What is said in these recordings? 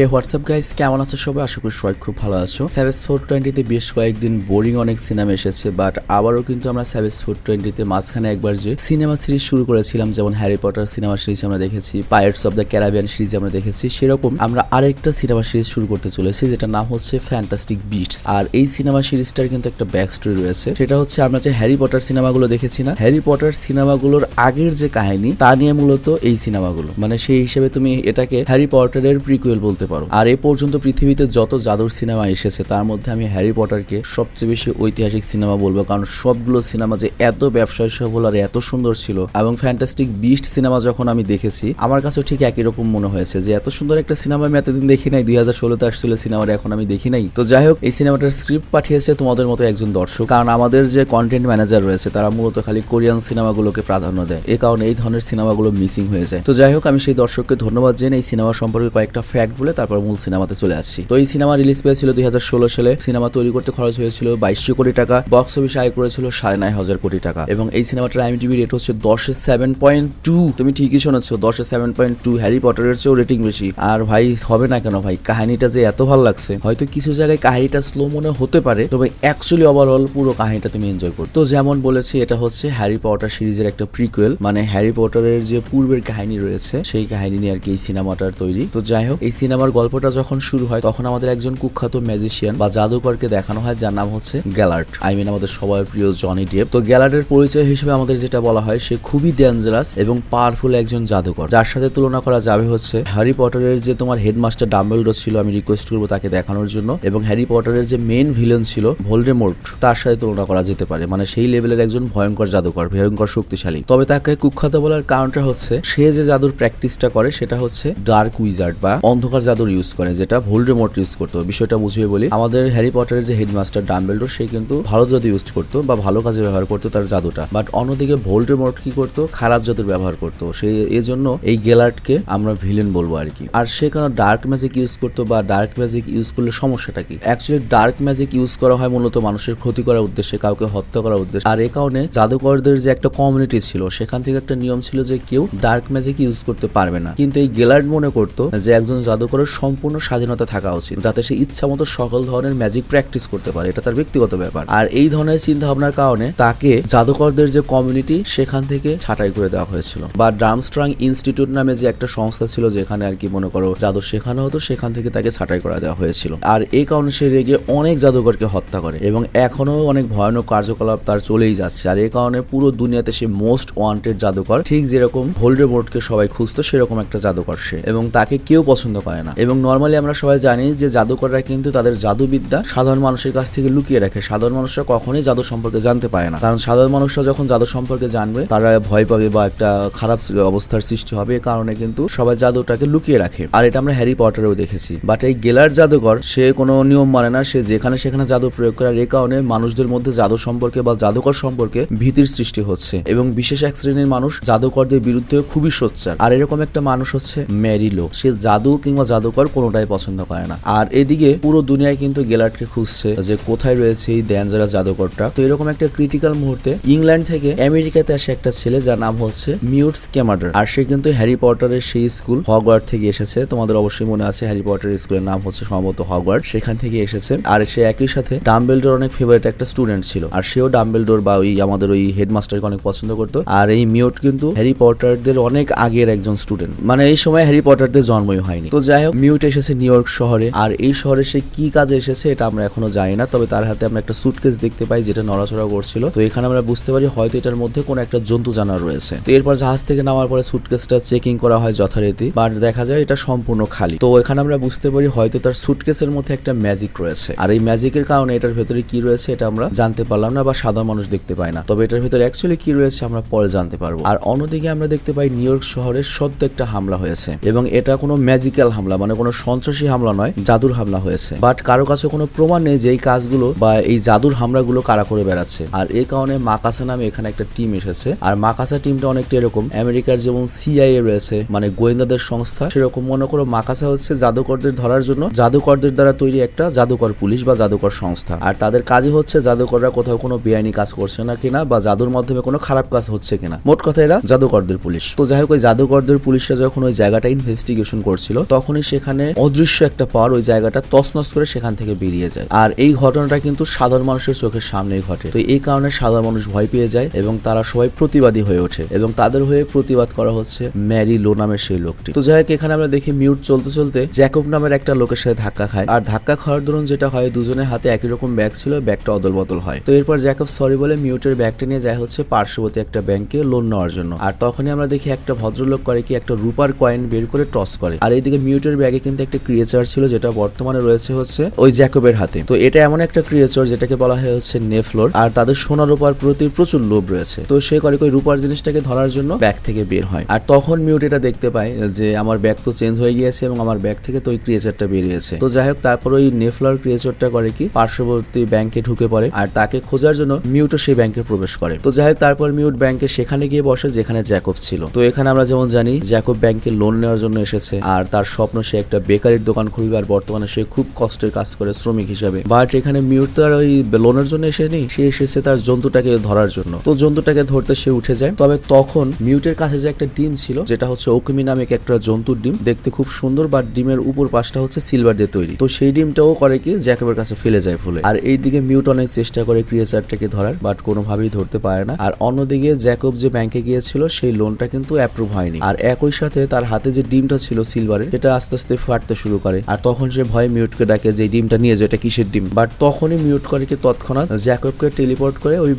হে WhatsApp guys কেমন আছো সবাই? আশা করি সবাই খুব ভালো আছো। সেভেস ফোর টোয়েন্টিতে বেশ কয়েকদিন বোরিং অনেক সিনেমা এসেছে বাট আবারও কিন্তু আমরা সেভেস ফোর টোয়েন্টিতে মাঝখানে একবার যে সিনেমা সিরিজ শুরু করেছিলাম, যেমন হ্যারি পটার সিনেমা সিরিজ আমরা দেখেছি pirates of the Caribbean series আমরা দেখেছি, সেরকম আমরা আরেকটা সিনেমা সিরিজ শুরু করতে চলেছি যেটা নাম হচ্ছে ফ্যান্টাস্টিক বিটস আর এই সিনেমা সিরিজটার কিন্তু একটা ব্যাক স্টোরি রয়েছে, সেটা হচ্ছে আমরা যে হ্যারি পটার সিনেমাগুলো দেখেছি না হ্যারি পটার সিনেমাগুলোর আগের যে কাহিনী, তা নিয়ে মূলত এই সিনেমাগুলো মানে সেই হিসেবে তুমি এটাকে হ্যারি পটারের প্রিকুয়েল বলতে পারো। আর এ পর্যন্ত পৃথিবীতে যত জাদুর সিনেমা এসেছে, তার মধ্যে আমি হ্যারি পটারকে সবচেয়ে বেশি ঐতিহাসিক সিনেমা বলব, কারণ সবগুলো সিনেমা যে এত ব্যবসায় সফল আর এত সুন্দর ছিল, এবং ফ্যান্টাস্টিক বিস্ট সিনেমা যখন আমি দেখেছি, আমার কাছে ঠিক একই রকম মনে হয়েছে যে এত সুন্দর একটা সিনেমা আমি এতদিন দেখি নাই, দুই হাজার ষোলোতে আসছিল সিনেমাটা এখন আমি দেখি নাই। তো যাই হোক, এই সিনেমাটার স্ক্রিপ্ট পাঠিয়েছে তোমাদের মতো একজন দর্শক, কারণ আমাদের যে কন্টেন্ট ম্যানেজার রয়েছে, তারা মূলত খালি কোরিয়ান সিনেমাগুলোকে প্রাধান্য দেয়, এ কারণে এই ধরনের সিনেমাগুলো মিসিং হয়ে যায়। তো যাই হোক, আমি সেই দর্শককে ধন্যবাদ জেনে এই সিনেমা সম্পর্কে কয়েকটা ফ্যাক্ট বলে তারপর মূল সিনেমাতে চলে আসছি। তো এই সিনেমা রিলিজ পেয়েছিল দুই হাজার ষোলো সালে। সিনেমা তৈরি করতে খরচ হয়েছিল বাইশশো কোটি টাকা বক্স অফিসে আয় করেছিল সাড়ে নয় হাজার কোটি টাকা। এবং এই সিনেমাটার আইএমডিবি রেট হচ্ছে দশে সেভেন পয়েন্ট টু তুমি ঠিকই শোনাচ্ছ দশে সেভেন পয়েন্ট টু হ্যারি পটারের চেয়েও রেটিং বেশি। আর ভাই, হবে না কেন ভাই? কাহিনীটা যে এত ভালো লাগছে, হয়তো কিছু জায়গায় কাহিনীটা স্লো মনে হতে পারে, তবে অ্যাকচুয়ালি ওভারঅল পুরো কাহিনীটা তুমি এনজয় করো। তো যেমন বলেছি, এটা হচ্ছে হ্যারি পটার সিরিজের একটা প্রিকুয়েল মানে হ্যারি পটারের যে পূর্বের কাহিনী রয়েছে, সেই কাহিনী নিয়ে আর কি এই সিনেমাটার তৈরি। তো যাই হোক, এই সিনেমার গল্পটা যখন শুরু হয়, তখন আমাদের একজন কুখ্যাত ম্যাজিশিয়ান বা জাদুকরকে দেখানো হয়, যার নাম হচ্ছে গ্যালার্ট আই মিন আমাদের সবার প্রিয় জনি ডেপ। তো গ্যালার্টের পরিচয় হিসেবে আমাদের যেটা বলা হয়, সে খুবই ডেঞ্জারাস এবং পাওয়ারফুল একজন জাদুকর। যার সাথে তুলনা করা যাবে হচ্ছে হ্যারি পটারের যে তোমার হেডমাস্টার ডাম্বেলডোর ছিল, আমি রিকোয়েস্ট করব তাকে দেখানোর জন্য, এবং হ্যারি পটারের যে মেন ভিলেন ছিল ভোল্ডেমোর্ট তার সাথে তুলনা করা যেতে পারে। মানে সেই লেভেলের একজন ভয়ঙ্কর জাদুকর, ভয়ঙ্কর শক্তিশালী। তবে তাকে কুখ্যাত বলার কারণটা হচ্ছে, সে যে জাদুর প্র্যাকটিসটা করে, সেটা হচ্ছে ডার্ক উইজার্ড বা অন্ধকার জাদুর ইউজ করে, যেটা ভোল্ডেমোর্ট ইউজ করতো। বিষয়টা বুঝিয়ে বলি, আমাদের হ্যারি পটারের যে হেডমাস্টার ডাম্বেলডোর সে কিন্তু ভালো জাদু ইউজ করতো বা ভালো কাজে ব্যবহার করতো তার জাদুটা। বাট অন্যদিকে ভোল্ডেমোর্ট কি করতো? খারাপ জাদুর ব্যবহার করতো। সেই এজন্য এই গেলার্টকে আমরা ভিলেন বলব আর কি। আর সে কেন ডার্ক ম্যাজিক ইউজ করতো বা ডার্ক ম্যাজিক ইউজ করলে সমস্যাটা কি? অ্যাকচুয়ালি ডার্ক ম্যাজিক ইউজ করা হয় মূলত মানুষের ক্ষতি করার উদ্দেশ্যে, কাউকে হত্যা করার উদ্দেশ্যে। আর এ কারণে জাদুকরদের যে একটা কমিউনিটি ছিল, সেখান থেকে একটা নিয়ম ছিল যে কেউ ডার্ক ম্যাজিক ইউজ করতে পারবে না। কিন্তু এই গেলার্ড মনে করতো যে একজন জাদুকরের সম্পূর্ণ স্বাধীনতা থাকা উচিত, যাতে সে ইচ্ছা মতো সকল ধরনের ম্যাজিক প্র্যাকটিস করতে পারে। এটা তার ব্যক্তিগত ব্যাপার। আর এই ধরনের চিন্তা ভাবনার কারণে তাকে জাদুকরদের যে কমিউনিটি সেখান থেকে ছাঁটাই করে দেওয়া হয়েছিল। বা ড্রামস্ট্রাং ইনস্টিটিউট নামে যে একটা সংস্থা ছিল, যেখানে আর কি মনে করো জাদু শেখানো হতো, সেখান থেকে তাকে ছাঁটাই করে দেওয়া হয়েছিল। আর এই কারণে সে রেগে অনেক জাদুকরকে হত্যা করে, এবং এখনও অনেক ভয়ানক কার্যকলাপ তার চলেই যাচ্ছে। আর এই কারণে পুরো দুনিয়াতে সে মোস্ট ওয়ান্টেড জাদুকর, ঠিক যেরকম ভোল্ডেমোর্টকে সবাই খুঁজতো, সেরকম একটা জাদুকর সে। এবং তাকে কেউ পছন্দ করে না। এবং নর্মালি আমরা সবাই জানি যে জাদুকররা কিন্তু তাদের জাদুবিদ্যা সাধারণ মানুষের কাছ থেকে লুকিয়ে রাখে। সাধারণ মানুষরা কখনোই জাদু সম্পর্কে জানতে পারে না। কারণ সাধারণ মানুষরা যখন জাদু সম্পর্কে জানবে, তারা ভয় পাবে বা একটা খারাপ অবস্থার সৃষ্টি হবে। এ কারণে কিন্তু সবাই জাদুটাকে লুকিয়ে রাখে। আর এটা আমরা হ্যারি পটারেও দেখেছি। বাট এই গেলার জাদুকর সে কোনো নিয়ম মানে না। সে যেখানে সেখানে জাদু প্রয়োগ করে আর এ কারণে মানুষদের মধ্যে জাদু সম্পর্কে বা জাদুকর সম্পর্কে ভীতির সৃষ্টি হচ্ছে। এবং বিশেষ এক শ্রেণির মানুষ জাদুকরদের বিরুদ্ধে খুবই সোচ্চার। আর এরকম একটা মানুষ হচ্ছে ম্যারিলো সে জাদু কিংবা জাদুকর কোনোটাই পছন্দ করে না। আর এদিকে পুরো দুনিয়ায় কিন্তু গেলার্টকে খুঁজছে যে কোথায় রয়েছে এই ড্যাঞ্জারাস জাদুকরটা। তো এরকম একটা ক্রিটিক্যাল মুহূর্তে ইংল্যান্ড থেকে আমেরিকাতে আসে একটা ছেলে যার নাম হচ্ছে মিউট স্ক্যামাডার আর সে কিন্তু হ্যারি পটারের সেই স্কুল হগওয়ার্ড থেকে এসেছে। তোমাদের অবশ্যই মনে আছে হ্যারি পটারের স্কুলের নাম হচ্ছে সম্ভবত হগওয়ার্ড। সেখান থেকে এসেছে। আর সে একই সাথে ডাম্বেলডোর অনেক ফেভারিট একটা স্টুডেন্ট ছিল। আর সেও ডাম্বেলডোর বা ওই আমাদের ওই হেডমাস্টারকে অনেক পছন্দ করতো। আর এই মিউট কিন্তু হ্যারি পটারদের অনেক আগের একজন স্টুডেন্ট মানে এই সময় হ্যারি পটারদের জন্মই হয়নি। তো যাই হোক মিউট এসেছে নিউ ইয়র্ক শহরে। আর এই শহরে সে কি কাজে এসেছে এটা আমরা এখনও জানি না, তবে তার হাতে আমরা একটা সুটকেস দেখতে পাই যেটা নড়াচড়া করছিল। তো এখানে আমরা বুঝতে পারি হয়তো এটার মধ্যে কোনো একটা জন্তু জানার রয়েছে। তো এরপর জাহাজ থেকে নামার পরে সুটকেসটা চেকিং করা হয় যথারীতি বাট দেখা যায় এটা সম্পূর্ণ খালি। তো এখানে আমরা বুঝতে পারি হয়তো তার সুটকেসের মধ্যে একটা ম্যাজিক রয়েছে। আর এই ম্যাজিকের কারণে এটার ভেতরে কি রয়েছে এটা আমরা জানতে পারলাম না বা সাধারণ মানুষ দেখতে পায় না। তবে এটার ভেতরে অ্যাকচুয়ালি কি রয়েছে আমরা পরে জানতে পারব। আর অন্যদিকে আমরা দেখতে পাই নিউ ইয়র্ক শহরে সদ্য একটা হামলা হয়েছে, এবং এটা কোনো ম্যাজিক্যাল হামলা মানে কোনো সন্ত্রাসী হামলা নয়, জাদুর হামলা হয়েছে। বাট কারও কাছে কোনো প্রমাণ নেই যে এই কাজগুলো বা এই জাদুর হামলাগুলো কারা করে বেড়াচ্ছে। আর এই কারণে মাকাসা নামে এখানে একটা টিম এসেছে। আর মাকাসা টিমটা অনেকটা এরকম। আমেরিকার যেমন সিআইএ রয়েছে মানে গোয়েন্দাদের সংস্থা, সেরকম মনে করো মাকাসা হচ্ছে জাদুকরদের ধরার জন্য জাদুকরদের দ্বারা তৈরি একটা জাদুকর পুলিশ বা জাদুকর সংস্থা। আর তাদের কাজই হচ্ছে জাদুকররা কোথাও কোনো বেআইনি কাজ করছে না কিনা বা জাদুর মাধ্যমে কোনো খারাপ কাজ হচ্ছে কিনা। মোট কথা এরা জাদুকরদের পুলিশ। তো যাই হোক, ওই জাদুকরদের পুলিশরা যখন ওই জায়গাটা ইনভেস্টিগেশন করছিল, তখনই সেখানে অদৃশ্য একটা পাওয়ার ওই জায়গাটা তছনছ করে সেখান থেকে বেরিয়ে যায়। আর এই ঘটনাটা কিন্তু সাধারণ মানুষের চোখের সামনেই ঘটে। তো এই কারণে সাধারণ মানুষ ভয় পেয়ে যায় এবং তারা সবাই প্রতিবাদী হয়ে ওঠে এবং তাদের হয়ে প্রতিবাদ করা হচ্ছে ম্যারি লো নামের সেই লোকটি। তো যাই এখানে আমরা দেখি মিউট চলতে চলতে জ্যাকব নামের একটা লোকের সাথে ধাক্কা খায়। আর ধাক্কা খাওয়ার দরুন যেটা হয়, দুজনের হাতে একই রকম ব্যাগ ছিল, ব্যাগটা অদল বদল হয়। তো এরপর জ্যাকব, সরি বলে মিউটের ব্যাগটা নিয়ে যায় হচ্ছে পার্শ্ববর্তী একটা ব্যাংকে লোন নেওয়ার জন্য। আর তখনই আমরা দেখি একটা ভদ্রলোক করে কি একটা রুপার কয়েন বের করে টস করে। আর এইদিকে মিউটের ব্যাগে কিন্তু একটা ক্রিয়েচার ছিল, যেটা বর্তমানে রয়েছে হচ্ছে ওই জ্যাকবের হাতে। তো এটা এমন একটা ক্রিয়েচার যেটাকে বলা হয় হচ্ছে নেফ্লোর আর তাদের সোনা রূপার প্রতি প্রচুর লোভ রয়েছে। তো সে করে ওই রূপার জিনিসটাকে ধরার জন্য ব্যাগ থেকে বের হয়। আর তখন মিউট এটা দেখতে পায় যে আমার ব্যাগ তো চেঞ্জ হয়ে গিয়েছে এবং আমার ব্যাগ থেকে তো ওই ক্রিয়েচারটা বেরিয়েছে। তো যাই হোক, তারপর ওই নেফ্লোর ক্রিয়েচারটা করে কি, পার্শ্ববর্তী ব্যাংকে ঢুকে পড়ে আর তাকে খোঁজার জন্য মিউটও সেই ব্যাংকে প্রবেশ করে। তো যাই হোক, তারপর মিউট ব্যাংকে সেখানে গিয়ে বসে যেখানে জ্যাকব ছিল। তো এখানে আমরা যেমন জানি জ্যাকব ব্যাংকে লোন নেওয়ার জন্য এসেছে, আর তার স্বপ্ন সে একটা বেকারির দোকান খুলবে আর বর্তমানে সে খুব কষ্টের কাজ করে শ্রমিক হিসাবে। বাট এখানে মিউট তো আর ওই লোনের জন্য এসেনি সে এসেছে তার জন্তুটাকে ধরার জন্য। তো জন্তুটাকে ধরতে সে উঠে যায়। তবে তখন মিউটের কাছে যে একটা ডিম ছিল, যেটা হচ্ছে ওকুমি নামে একটা জন্তুর ডিম, দেখতে খুব সুন্দর, বাট ডিমের উপর পাশটা হচ্ছে সিলভার দিয়ে তৈরি। তো সেই ডিমটাও করে কি জ্যাকবের কাছে ফেলে যায় ফুলে। আর এইদিকে মিউট অনেক চেষ্টা করে ক্রিয়েচারটাকে ধরার, বাট কোনোভাবেই ধরতে পারে না। আর অন্যদিকে জ্যাকব যে ব্যাংকে গিয়েছিল, সেই লোনটা কিন্তু অ্যাপ্রুভ হয়নি। আর একই সাথে তার হাতে যে ডিমটা ছিল সিলভারের সেটা আস্তে আস্তে ফাটতে শুরু করে। আর তখন সে ভয়ে মিউটকে ডাকে যে ডিমটা নিয়ে যায় এটা কিসের ডিম? বাট তখনই মিউট করে কি তৎক্ষণাৎ জ্যাকবকে টেলিপোর্ট করে ওই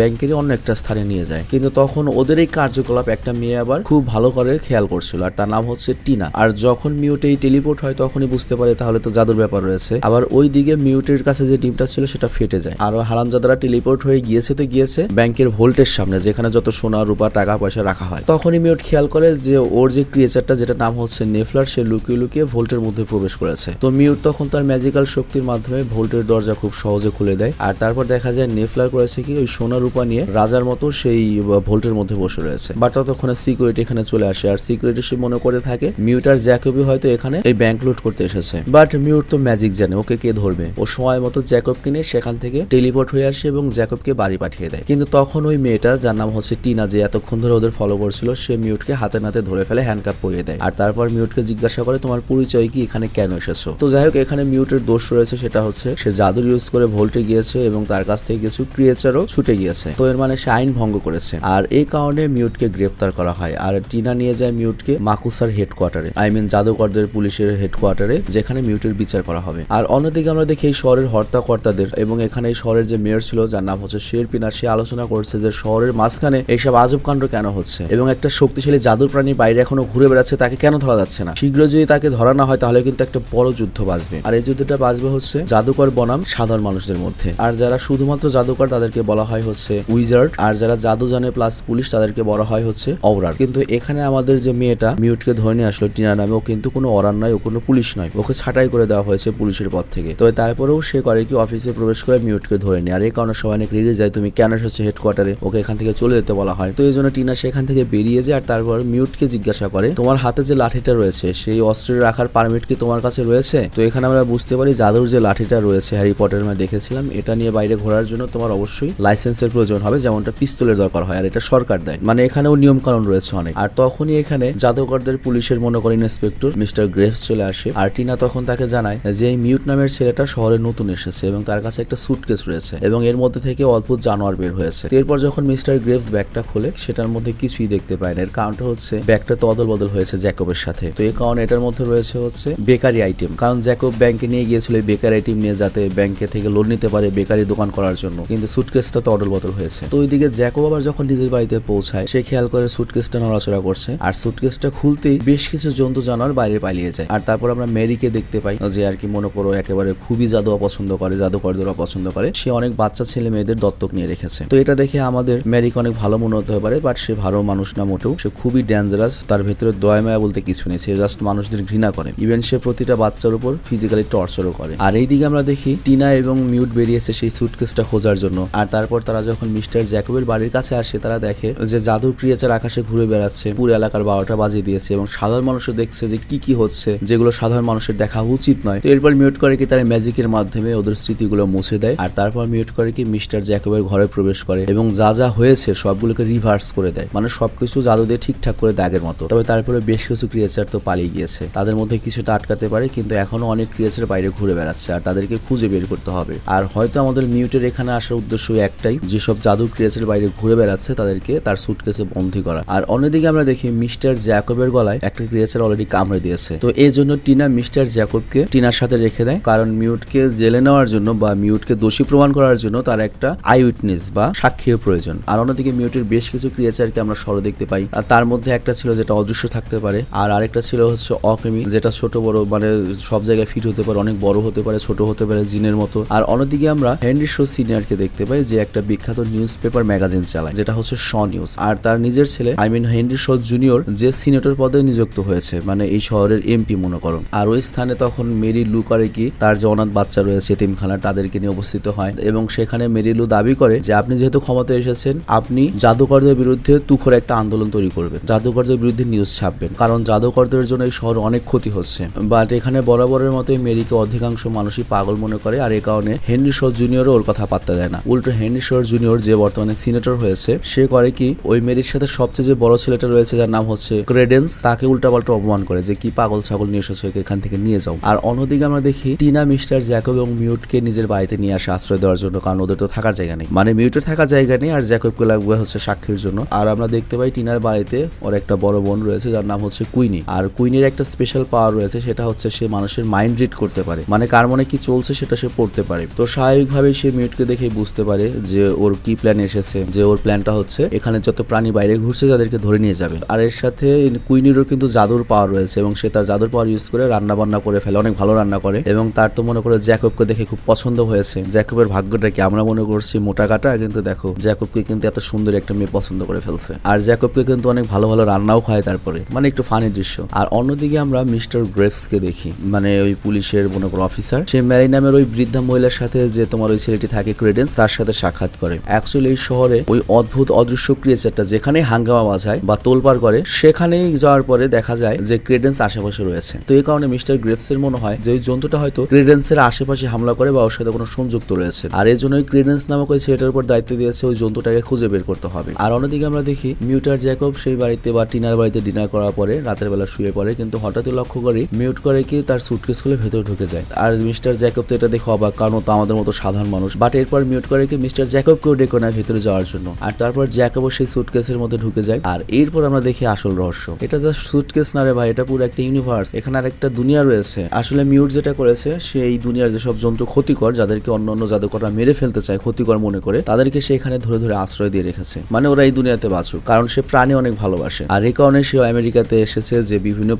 ব্যাংকেরই অন্য একটা স্থানে নিয়ে যায়। কিন্তু তখন ওদের এই কার্যকলাপ একটা মেয়ে আবার খুব ভালো করে খেয়াল করছিল, আর তার নাম হচ্ছে টিনা। আর যখন মিউট এই টেলিপোর্ট হয়, তখনই বুঝতে পারে তাহলে তো জাদুর ব্যাপার রয়েছে। আবার ওই দিকে মিউটের কাছে যে ডিমটা ছিল, সেটা ফেটে যায়। আর হারামজাদারা টেলিপোর্ট হয়ে গিয়েছে তো গিয়েছে ব্যাংকের ভোল্টের সামনে, যেখানে যত সোনা, রূপা, টাকা, পয়সা রাখা হয়। তখনই মিউট খেয়াল করে যে, ওর যে ক্রিয়েচারটা যেটা নাম হচ্ছে নেফলার, সে লুকিয়ে লুকিয়ে ভোল্টের মধ্যে প্রবেশ করেছে। তো মিউট তখন তার ম্যাজিক্যাল শক্তির মাধ্যমে ভোল্টের দরজা খুব সহজে খুলে দেয়। আর তারপর দেখা যায় নেফলার করেছে কি, ওই সোনা রূপা নিয়ে রাজার মতো সেই ভোল্টের মধ্যে বসে রয়েছে। বাট ততক্ষণে সিকিউরিটি এখানে চলে আসে। আর সিকিউরিটি সে মনে করে থাকে, মিউট আর জ্যাকবি হয়তো এখানে এই ব্যাংক লুট করতে এসেছে। বাট মিউট তো ম্যাজিক জানে, ওকে কে ধরবে? ও সময় মতো জ্যাকব কিনে সেখান থেকে টেলিপোর্ট হয়ে আসে এবং জ্যাকবকে বাড়ি পাঠিয়ে দেয়। কিন্তু তখন ওই মেয়েটা, যার নাম হচ্ছে টিনা, যে এতক্ষণ ধরে ওদের ফলো করছিল সে মিউটকে হাতে নাতে ধরে ফেলে হ্যান্ডকাপ পরিয়ে দেয়। আর তারপর মিউটকে জিজ্ঞাসা করে তোমার পরিচয় কি এখানে কেন এসেছ? তো যাই হোক, এখানে মিউটের দোষ রয়েছে, সেটা হচ্ছে সে জাদুর ইউজ করে ভোল্টে গিয়েছে এবং তার কাছ থেকে কিছু ক্রিয়েচারও ছুটে গিয়েছে। তো এর মানে সে আইন ভঙ্গ করেছে। আর এই কারণে মিউটকে গ্রেপ্তার করা হয়। আর টিনা নিয়ে যায় মিউটকে মাকুসার হেডকোয়ার্টারে আই মিন জাদুকরদের পুলিশের হেডকোয়ার্টারে যেখানে মিউটের বিচার করা হবে। আর অন্যদিকে আমরা দেখি এই শহরের হর্তাকর্তাদের এবং এখানে এই শহরের যে মেয়র ছিল, যার নাম হচ্ছে শেরপিনা সে আলোচনা করছে যে শহরের মাঝখানে এইসব আজব কাণ্ড কেন হচ্ছে? এবং একটা শক্তিশালী জাদুর প্রাণী বাইরে এখনও ঘুরে বেড়াচ্ছে, তাকে কেন ধরা যাচ্ছে না? শীঘ্র যদি তাকে ধরা না হয়, তাহলে কিন্তু একটা বড় যুদ্ধ বাঁচবে আর এই যুদ্ধটা বাঁচবে হচ্ছে জাদুকর বনাম সাধারণ মানুষদের মধ্যে। আর যারা শুধুমাত্র জাদুকর, তাদেরকে বলা হয় হচ্ছে উইজার্ড। আর যারা জাদু জানে প্লাস পুলিশ, তাদেরকে বলা হয় হচ্ছে অওরার কিন্তু এখানে আমাদের যে মেয়েটা, মিউটকে ধরে নিয়ে আসলো টিনা নামে, ও কিন্তু কোনো অরার নয়, ও কোনো পুলিশ নয়। ওকে ছাঁটাই করে দেওয়া হয়েছে পুলিশের পদ থেকে। তবে তারপরেও সে করে কি, অফিসে প্রবেশ করে মিউটকে ধরে নেয়। আর এই কারণে সবাই অনেক রেগে যায়, তুমি কেন এসেছ হেডকোয়ার্টারে ওকে এখান থেকে চলে যেতে বলা হয়। তো এই জন্য টিনা সেখান থেকে বেরিয়ে যায়, আর তারপর মিউটকে জিজ্ঞাসা করে, তোমার হাতে যে লাঠিটা রয়েছে, সেই অস্ত্রের রাখার পারমিট কি তোমার কাছে রয়েছে? তো এখানে আমরা বুঝতে পারি জাদুর যে লাঠিটা রয়েছে হ্যারি পটার আমরা দেখেছিলাম, এটা নিয়ে বাইরে ঘোরার জন্য তোমার অবশ্যই লাইসেন্সের প্রয়োজন হবে, যেমনটা পিস্তলের দরকার হয়, আর এটা সরকার দেয়। মানে এখানেও নিয়ম কানুন রয়েছে অনেক। আর তখনই এখানে জাদুকরদের পুলিশের মনে করেন ইন্সপেক্টর মিস্টার গ্রেভস চলে আসে, আর টিনা তখন তাকে জানায় যে এই মিউট নামের ছেলেটা শহরে নতুন এসেছে এবং তার কাছে একটা সুটকেস রয়েছে এবং এর মধ্যে থেকে অদ্ভুত জানোয়ার বের হয়েছে। এরপর যখন মিস্টার গ্রেভস ব্যাগটা খোলে, সেটার মধ্যে কিছুই দেখতে পায় না। এর কারণটা হচ্ছে ব্যাগটা তো অদল বদল হয়েছে জ্যাকবের সাথে। তো এই কারণে এটার মধ্যে রয়েছে হচ্ছে বেকারি আইটেম কারণ জ্যাকব ব্যাংকে নিয়ে গিয়েছিল বেকারি আইটেম নিয়ে যাতে ব্যাংকে থেকে লোন নিতে পারে বেকারি দোকান করার জন্য। কিন্তু সুটকেসটা তো অদল বদল হয়েছে। তো ওইদিকে জ্যাকব আবার যখন নিজের বাড়িতে পৌঁছায়, সে খেয়াল করে সুটকেসটা নড়াচড়া করছে। আর সুটকেসটা খুলতেই বেশ কিছু জন্তু জানোয়ার বাইরে পালিয়ে যায়। আর তারপর আমরা মেরিকে দেখতে পাই যে আর কি মনে করো একেবারে খুবই জাদু অপছন্দ করে জাদুকরদের অপছন্দ করে। সে অনেক বাচ্চা ছেলে মেয়েদের দত্তক নিয়ে রেখেছে। তো এটা দেখে আমাদের মেরিকে অনেক ভালো মনে হতে পারে বাট সে ভালো মানুষ না মোটেও। সে খুবই ডেঞ্জারাস তার ভেতরে দয়া মায়া বলতে কিছু নেই। সে জাস্ট মানুষদের ঘৃণা করে। ইভেন সে প্রতিটা বাচ্চার উপর ফিজিক্যালি টর্চারও করে। আর এইদিকে আমরা দেখি, টিনা এবং মিউট বেরিয়েছে সেই সুটকেসটা খোঁজার জন্য। আর তারপর তারা যখন মিস্টার জ্যাকবের বাড়ির কাছে আসে, তারা দেখে যে জাদুর ক্রিয়েচার আকাশে ঘুরে বেড়াচ্ছে, পুরো এলাকার বারোটা বাজিয়ে দিয়েছে এবং সাধারণ মানুষও দেখছে যে কি কি হচ্ছে, যেগুলো সাধারণ মানুষের দেখা উচিত নয়। তো এরপর মিউট করে কি তারা ম্যাজিকের মাধ্যমে ওদের স্মৃতিগুলো মুছে দেয়, আর তারপর মিউট করে কি মিস্টার জ্যাকবের ঘরে প্রবেশ করে এবং যা যা হয়েছে সবগুলোকে রিভার্স করে দেয়। মানে সবকিছু জাদু দিয়ে ঠিকঠাক করে দেয় আগের মতো। তবে তারপরে বেশ কিছু ক্রিয়েচার তো পালিয়ে গিয়েছে। তাদের মধ্যে কিছুটা আটকাতে পারে, কিন্তু এখনও অনেক ক্রিয়েচার বাইরে ঘুরে বেড়াচ্ছে আর তাদেরকে খুঁজে বের করতে হবে। আর হয়তো আমাদের মিউটের এখানে আসার উদ্দেশ্য একটাই, যেসব জাদু ক্রিয়েচার বাইরে ঘুরে বেড়াচ্ছে তাদেরকে তার সুটকেসে বন্দী করা। আর অন্যদিকে আমরা দেখি মিস্টার জ্যাকবের গলায় একটা ক্রিয়েচার অলরেডি কামড়ে দিয়েছে। তো এই জন্য টিনা মিস্টার জ্যাকবকে টিনার সাথে রেখে দেয়, কারণ মিউটকে জেলে নেওয়ার জন্য বা মিউটকে দোষী প্রমাণ করার জন্য তার একটা আই উইটনেস বা সাক্ষীর প্রয়োজন। আর অন্যদিকে মিউটের বেশ কিছু ক্রিয়েচারকে আমরা সর দেখতে পাই। আর তার মধ্যে একটা ছিল যেটা অদৃশ্য থাকতে পারে, আর আরেকটা ছিল হচ্ছে অকেমি, যেটা ছোট বড় মানে সব জায়গায় ফিট হতে পারে, অনেক বড় হতে পারে, ছোট হতে পারে, জিনের মতো। আর অন্যদিকে আমরা হেনরি শো সিনিয়রকে দেখতে পাই, যে একটা বিখ্যাত নিউজ পেপার ম্যাগাজিন চালায়, যেটা হচ্ছে শ নিউজ আর তার নিজের ছেলে I mean Henry Shaw junior যে সিনেটর পদে নিযুক্ত হয়েছে মানে এই শহরের এমপি মনে করো। আর ওই স্থানে তখন মেরি লু করে কি, তার যে অনাথ বাচ্চা রয়েছে তিমখানার তাদেরকে নিয়ে উপস্থিত হয়। এবং সেখানে মেরি লু দাবি করে যে, আপনি যেহেতু ক্ষমতায় এসেছেন, আপনি জাদুকরদের বিরুদ্ধে তুখর একটা আন্দোলন তৈরি করবেন। জাদুকরদের বিরুদ্ধে নিউজ ছাপবেন। কারণ জাদুকরদের জন্য এই শহর অনেক ক্ষতি হচ্ছে। বাট এখানে বরাবরের মতোই মেরিকে অধিকাংশ মানুষই পাগল মনে করে আর এ কারণে হেনরি শো জুনিয়রও ওর কথা পাত্তা দেয় না। উল্টো হেনরি শো জুনিয়র যে বর্তমানে সিনেটর হয়েছে, সে করে কি ওই মেরির সাথে সবচেয়ে যে বড় ছেলেটা রয়েছে যার নাম হচ্ছে ক্রেডেন্স তাকে উল্টাপাল্টা অপমান করে যে কি পাগল ছাগল নিয়ে এসেছ এখান থেকে নিয়ে যাও। আর অন্যদিকে আমরা দেখি টিনা, মিস্টার জ্যাকব এবং মিউটকে নিজের বাড়িতে নিয়ে আসে আশ্রয় দেওয়ার জন্য, কারণ ওদের তো থাকার জায়গা নেই। মানে মিউটের থাকার জায়গা নেই আর জ্যাকবকে লাগবে হচ্ছে সাক্ষীর জন্য। আর আমরা দেখতে পাই টিনার বাড়িতে ওর একটা বড় বোন রয়েছে যার নাম হচ্ছে কুইনি। আর কুইনির একটা স্পেশাল পাওয়ার রয়েছে, সেটা হচ্ছে সে মানুষের মাইন্ড রিড করতে পারে। মানে কার মনে কি চলছে সেটা সে পড়তে পারে। তো স্বাভাবিকভাবেই সে মিউটকে দেখে বুঝতে পারে যে ওর কি প্ল্যান এসেছে, যে ওর প্ল্যানটা হচ্ছে এখানে যত প্রাণী বাইরে ঘুরছে তাদেরকে ধরে নিয়ে যাবে। আর এর সাথে কুইনিরও কিন্তু জাদুর পাওয়ার রয়েছে এবং সে তার জাদুর পাওয়ার ইউজ করে রান্না বান্না করে ফেলে, অনেক ভালো রান্না করে এবং তার তো মনে করে জ্যাকবকে দেখে খুব পছন্দ হয়েছে। জ্যাকবের ভাগ্যটা কি আমরা মনে করছি মোটা কাটা? কিন্তু দেখো জ্যাকবকে কিন্তু এত সুন্দর একটা মেয়ে পছন্দ করে ফেলছে। আর জ্যাকবকে কিন্তু অনেক ভালো ভালো রান্নাও খায় তারপরে। মানে একটু ফানি দৃশ্য। আর অন্যদিকে আমরা মিস্টার গ্রেভসকে দেখি। মানে ওই পুলিশের মনে করো অফিসার। সে ম্যারি নামের ওই বৃদ্ধা মহিলার সাথে যে তোমার ওই ছেলেটি থাকে ক্রেডেন্স, তার সাথে সাক্ষাৎ করে। অ্যাকচুয়ালি এই শহরে ওই অদ্ভুত, অদৃশ্য ক্রিয়েচারটা যেখানে হাঙ্গামা বাজায় বা তোলপার করে, সেখানেই যাওয়ার পরে দেখা যায় যে ক্রেডেন্স আশেপাশে রয়েছে। তো এই কারণে মিস্টার গ্রেভসের মনে হয় যে ওই জন্তুটা হয়তো ক্রেডেন্সের আশেপাশে হামলা করে বা ওর সাথে কোনো সংযুক্ত রয়েছে। আর এই জন্য ওই ক্রেডেন্স নামক ওই ছেলেটার উপর দায়িত্ব দিয়েছে ওই জন্তুটাকে খুঁজে বের করতে হবে। আর অন্যদিকে আমরা দেখি মিউটার জ্যাকব সেই বাড়িতে বা টিনার বাড়িতে ডিনার করার পরে রাতের বেলা শুয়ে পড়ে, কিন্তু হঠাৎই লক্ষ্য করি মিউট করে কি তার সুটকেস খুলে ভেতরে ঢুকে যায়। আর মিস্টার জ্যাকব তো এটা দেখে অবাক, কারণ তো আমাদের মতো সাধারণ মানুষ। বাট এরপর মিউট করে কি মিস্টার জ্যাকবকেও ডেকে নেয় ভেতরে যাওয়ার জন্য। আর তারপর জ্যাকবও সেই সুটকেসের মধ্যে ঢুকে যায়। আর এরপর আমরা দেখি আসল রহস্য। এটা জাস্ট সুটকেস না রে ভাই, এটা পুরো একটা ইউনিভার্স এখানে আর একটা দুনিয়া রয়েছে। আসলে মিউট যেটা করেছে, সে এই দুনিয়ার যেসব জন্তু ক্ষতিকর, যাদেরকে অন্য অন্য জাদুকররা মেরে ফেলতে চায়, ক্ষতিকর মনে করে, তাদেরকে সে এখানে ধরে ধরে আশ্রয় দিয়ে রেখেছে। মানে ওরা এই দুনিয়াতে বাঁচুক, কারণ সে প্রাণী অনেক ভালোবাসে। আর এই কারণে সে আমেরিকাতে এসেছে যে বিভিন্ন